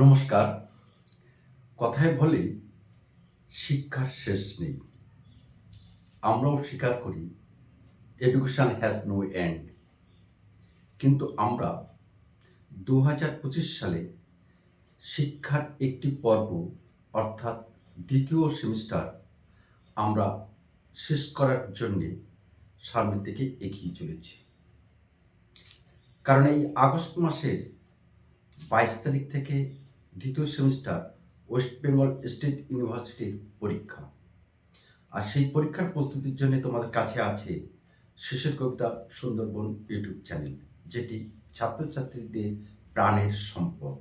নমস্কার। কথায় বলে, শিক্ষার শেষ নেই। আমরাও স্বীকার করি এডুকেশন হ্যাজ নো এন্ড কিন্তু আমরা দু হাজার পঁচিশ সালে শিক্ষার একটি পর্ব, অর্থাৎ দ্বিতীয় সেমিস্টার আমরা শেষ করার জন্যে সামনের দিকে এগিয়ে চলেছি। কারণ এই আগস্ট মাসের বাইশ তারিখ থেকে দ্বিতীয় সেমিস্টার ওয়েস্ট বেঙ্গল স্টেট ইউনিভার্সিটির পরীক্ষা। আর সেই পরীক্ষার প্রস্তুতির জন্য তোমাদের কাছে আছে শেষের কবিতা সুন্দরবন ইউটিউব চ্যানেল, যেটি ছাত্রছাত্রীদের প্রাণের সম্পদ।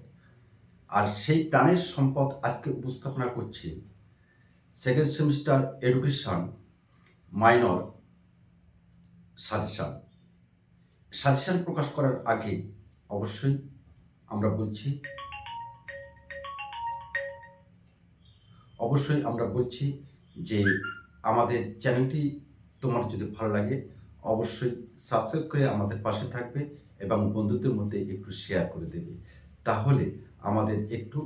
আর সেই প্রাণের সম্পদ আজকে উপস্থাপনা করছে second semester education minor suggestion. Suggestion প্রকাশ করার আগে অবশ্যই আমরা বলছি অবশ্যই আমরা বলছি যে আমাদের চ্যানেলটি তোমার যদি ভালো লাগে, অবশ্যই সাবস্ক্রাইব করে আমাদের পাশে থাকবে এবং বন্ধুদের মধ্যে একটু শেয়ার করে দেবে। তাহলে আমাদের একটু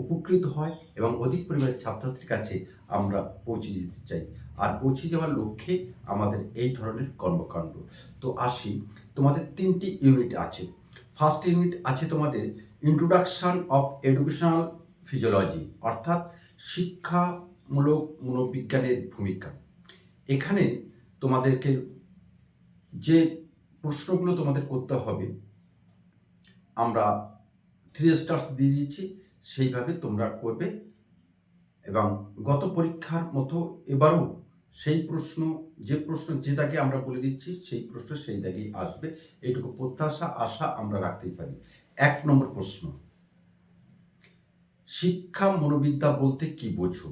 উপকৃত হয় এবং অধিক পরিমাণে ছাত্রছাত্রীর কাছে আমরা পৌঁছে দিতে চাই। আর পৌঁছে যাওয়ার লক্ষ্যে আমাদের এই ধরনের কর্মকাণ্ড। তো আসি, তোমাদের তিনটি ইউনিট আছে। ফার্স্ট ইউনিট আছে তোমাদের ইন্ট্রোডাকশন অফ এডুকেশনাল ফিজিওলজি অর্থাৎ শিক্ষামূলক মনোবিজ্ঞানের ভূমিকা। এখানে তোমাদেরকে যে প্রশ্নগুলো তোমাদের করতে হবে, আমরা থ্রি স্টার্স দিয়ে দিয়েছি, সেইভাবে তোমরা করবে এবং গত পরীক্ষার মতো এবারও সেই প্রশ্ন, যে প্রশ্ন যে দাগে আমরা বলে দিচ্ছি, সেই প্রশ্ন সেই দাগেই আসবে। এইটুকু প্রত্যাশা, আশা আমরা রাখতেই পারি। এক নম্বর প্রশ্ন। শিক্ষা মনোবিদ্যা বলতে কি বোঝো?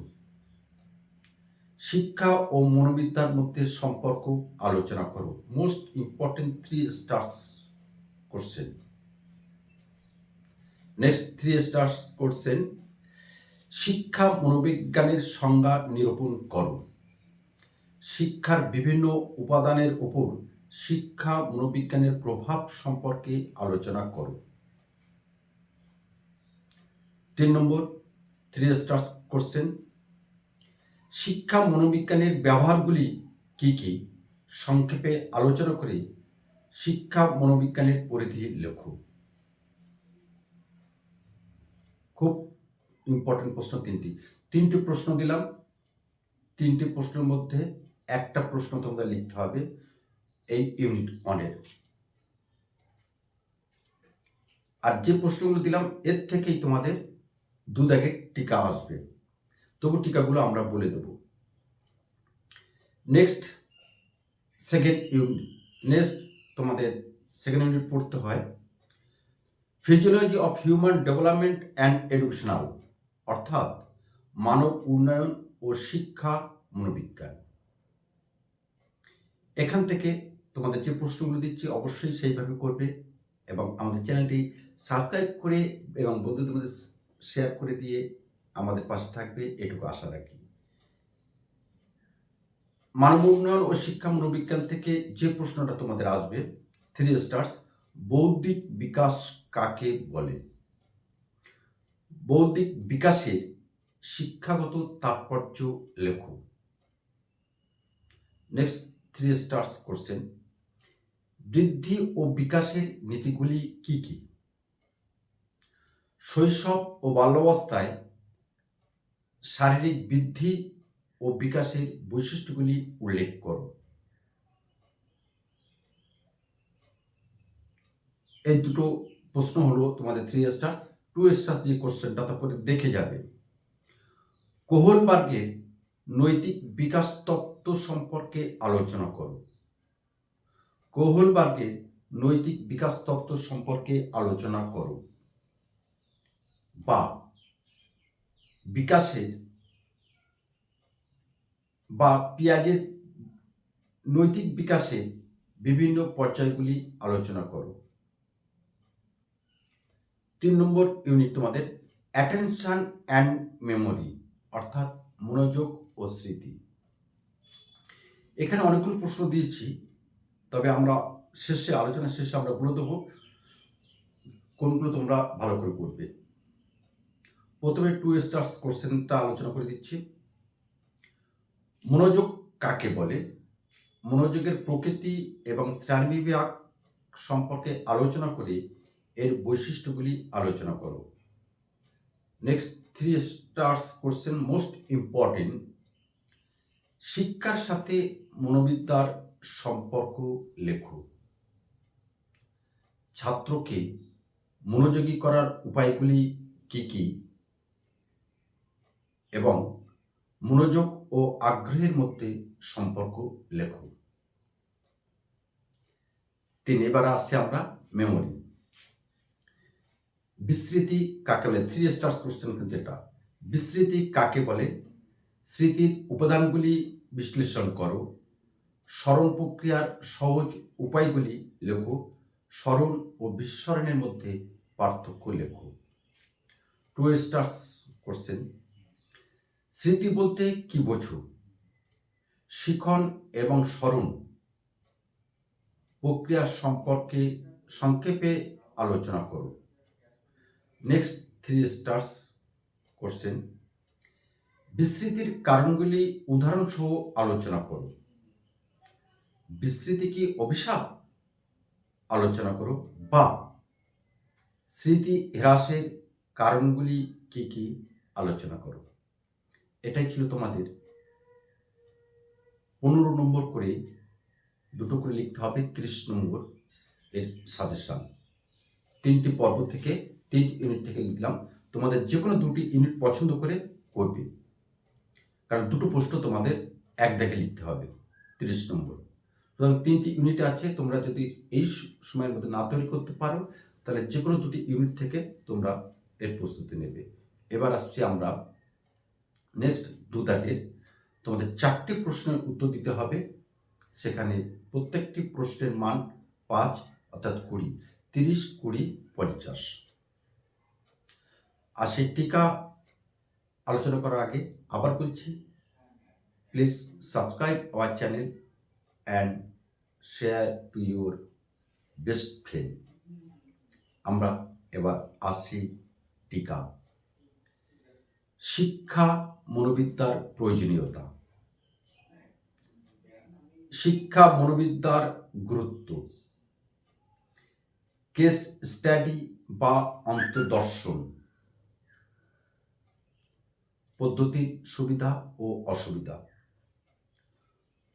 শিক্ষা ও মনোবিদ্যার মধ্যে সম্পর্ক আলোচনা করো। Most important three stars question next three stars question শিক্ষা মনোবিজ্ঞানের সংজ্ঞা নিরূপণ করো। শিক্ষার বিভিন্ন উপাদানের উপর শিক্ষা মনোবিজ্ঞানের প্রভাব সম্পর্কে আলোচনা করো। তিন নম্বর থ্রি স্টার্স কোশ্চেন শিক্ষা মনোবিজ্ঞানের ব্যবহারগুলি কি কি? সংক্ষেপে আলোচনা করে শিক্ষা মনোবিজ্ঞানের পরিধি লেখো। খুব ইম্পর্টেন্ট প্রশ্ন তিনটি। তিনটি প্রশ্ন দিলাম। তিনটি প্রশ্নের মধ্যে একটা প্রশ্ন তোমাদের লিখতে হবে এই ইউনিট অনের আর যে প্রশ্নগুলো দিলাম, এর থেকেই তোমাদের দু দাগের টিকা আসবে। তবু টিকাগুলো আমরা বলে দেব। নেক্সট সেকেন্ড ইউনিট নেক্সট তোমাদের সেকেন্ড ইউনিট পড়তে হয়। Physiology of human development and educational অর্থাৎ মানব উন্নয়ন ও শিক্ষা মনোবিজ্ঞান। এখান থেকে তোমাদের যে প্রশ্নগুলো দিচ্ছি অবশ্যই সেইভাবে করবে এবং আমাদের চ্যানেলটি সাবস্ক্রাইব করে এবং বন্ধুদের মধ্যে শেয়ার করে দিয়ে আমাদের পাশে থাকবে, এটুকু আশা রাখি। মানব উন্নয়ন ও শিক্ষা মনোবিজ্ঞান থেকে যে প্রশ্নটা তোমাদের আসবে থ্রি স্টার্স বৌদ্ধিক বিকাশ কাকে বলে? বৌদ্ধিক বিকাশে শিক্ষাগত তাৎপর্য লেখো। নেক্সট থ্রি স্টার্স কোশ্চেন বৃদ্ধি ও বিকাশের নীতিগুলি কি কি? শৈশব ও বাল্যাবস্থায় শারীরিক বৃদ্ধি ও বিকাশের বৈশিষ্ট্যগুলি উল্লেখ করো এই দুটো প্রশ্ন হলো তোমাদের থ্রি স্টার টু স্টার যে কোশ্চেনটা তারপরে দেখে যাবে। কোহলবার্গের নৈতিক বিকাশ তত্ত্ব সম্পর্কে আলোচনা করো। কোহলবার্গের নৈতিক বিকাশ তত্ত্ব সম্পর্কে আলোচনা করো। বা বিকাশের বা পেঁয়াজের নৈতিক বিকাশের বিভিন্ন পর্যায়গুলি আলোচনা করো। তিন নম্বর ইউনিট তোমাদের অ্যাটেনশন অ্যান্ড মেমোরি অর্থাৎ মনোযোগ ও স্মৃতি। এখানে অনেকগুলো প্রশ্ন দিয়েছি, তবে আমরা শেষে আলোচনা শেষে আমরা বলে দেবো কোনগুলো তোমরা ভালো করে করবে প্রথমে টু স্টার্স কোশ্চেনটা আলোচনা করে দিচ্ছি। মনোযোগ কাকে বলে? মনোযোগের প্রকৃতি এবং শ্রেণীবিভাগ সম্পর্কে আলোচনা করে এর বৈশিষ্ট্যগুলি আলোচনা করো। Next three stars question most important শিক্ষার সাথে মনোবিদ্যার সম্পর্ক লেখো। ছাত্রকে মনোযোগী করার উপায়গুলি কি কি? এবং মনোযোগ ও আগ্রহের মধ্যে সম্পর্ক লেখো। তিন, এবার আসছে আমরা মেমোরি বিস্মৃতি কাকে বলে? থ্রি স্টার্স কোশ্চেন কিন্তু এটা। বিস্মৃতি কাকে বলে? স্মৃতির উপাদানগুলি বিশ্লেষণ করো। স্মরণ প্রক্রিয়ার সহজ উপায়গুলি লেখো। স্মরণ ও বিস্মরণের মধ্যে পার্থক্য লেখো। টু স্টার্স কোশ্চেন স্মৃতি বলতে কি বোঝো? শিখন এবং স্মরণ প্রক্রিয়া সম্পর্কে সংক্ষেপে আলোচনা করো। নেক্সট থ্রি স্টার্স কোশ্চেন বিস্মৃতির কারণগুলি উদাহরণসহ আলোচনা করো। বিস্মৃতি কি অভিশাপ? আলোচনা করো। বা স্মৃতি হ্রাসের কারণগুলি কি কি? আলোচনা করো। এটাই ছিল তোমাদের। পনেরো নম্বর করে দুটো করে লিখতে হবে ত্রিশ নম্বর এর সাজেশন তিনটি পর্ব থেকে, তিনটি ইউনিট থেকে লিখলাম। তোমাদের যে কোনো দুটি ইউনিট পছন্দ করে করবে। কারণ দুটো প্রশ্ন তোমাদের এক দেখে লিখতে হবে তিরিশ নম্বর। সুতরাং তিনটি ইউনিট আছে, তোমরা যদি এই সময়ের মধ্যে না তৈরি করতে পারো, তাহলে যে কোনো দুটি ইউনিট থেকে তোমরা এর প্রস্তুতি নেবে। এবার আসছি আমরা নেক্সট দু দাগে তোমাদের চারটি প্রশ্নের উত্তর দিতে হবে। সেখানে প্রত্যেকটি প্রশ্নের মান পাঁচ, অর্থাৎ কুড়ি, তিরিশ, কুড়ি, পঞ্চাশ। আর সেই টিকা আলোচনা করার আগে আবার বলছি please subscribe our channel and share to your best friend আমরা এবার আসি টিকা শিক্ষা মনোবিদ্যার প্রয়োজনীয়তা। শিক্ষা মনোবিদ্যার গুরুত্ব। কেস স্টাডি বা অন্তর্দর্শন। পদ্ধতির সুবিধা ও অসুবিধা।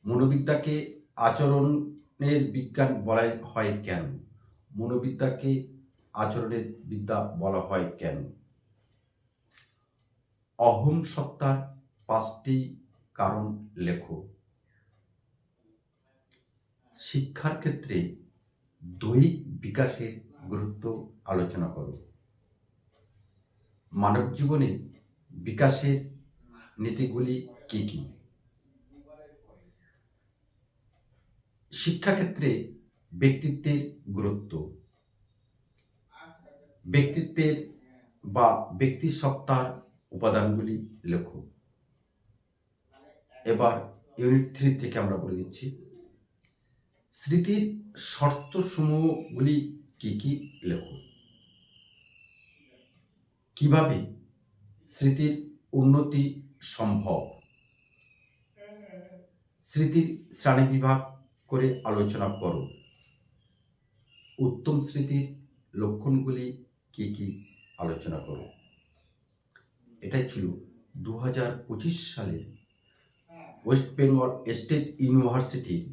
মনোবিদ্যাকে আচরণের বিজ্ঞান বলা হয় কেন? মনোবিদ্যাকে আচরণের বিদ্যা বলা হয় কেন? অহং সত্তার পাঁচটি কারণ লেখো। শিক্ষার ক্ষেত্রে দৈহিক বিকাশের গুরুত্ব আলোচনা করো। মানব জীবনে বিকাশের নীতিগুলি কি কি? শিক্ষাক্ষেত্রে ব্যক্তিত্বের গুরুত্ব। ব্যক্তিত্বের বা ব্যক্তি সত্তার উপাদানগুলি লেখো এবার ইউনিট থ্রি থেকে আমরা বলে দিচ্ছি, স্মৃতির শর্তসমূহগুলি কি কি লেখো কীভাবে স্মৃতির উন্নতি সম্ভব? স্মৃতির শ্রেণীবিভাগ করে আলোচনা করো। উত্তম স্মৃতির লক্ষণগুলি কি কি আলোচনা করো। এটাই ছিল দু হাজার পঁচিশ সালের ওয়েস্ট বেঙ্গল স্টেট ইউনিভার্সিটির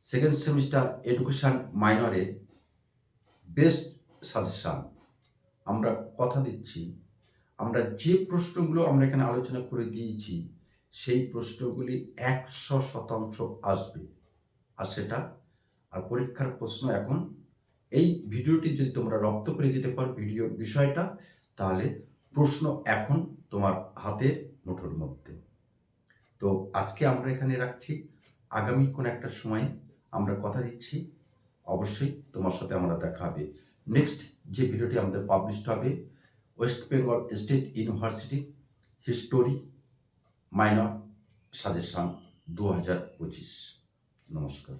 সেকেন্ড সেমিস্টার এডুকেশন মাইনরের বেস্ট সাজেশান। আমরা কথা দিচ্ছি আমরা যে প্রশ্নগুলো আমরা এখানে আলোচনা করে দিয়েছি সেই প্রশ্নগুলি একশো শতাংশ আসবে। আর সেটা আর পরীক্ষার প্রশ্ন এখন এই ভিডিওটি যদি তোমরা রপ্ত করে যেতে পারো ভিডিও বিষয়টা তাহলে প্রশ্ন এখন তোমার হাতের মুঠোর মধ্যে। তো আজকে আমরা এখানে রাখছি। আগামী কোন একটা সময় আমরা কথা দিচ্ছি। অবশ্যই তোমার সাথে আমরা দেখা হবে। নেক্সট যে ভিডিওটি আমাদের পাবলিশড হবে West Bengal State University history minor suggestion দু হাজার পঁচিশ। নমস্কার।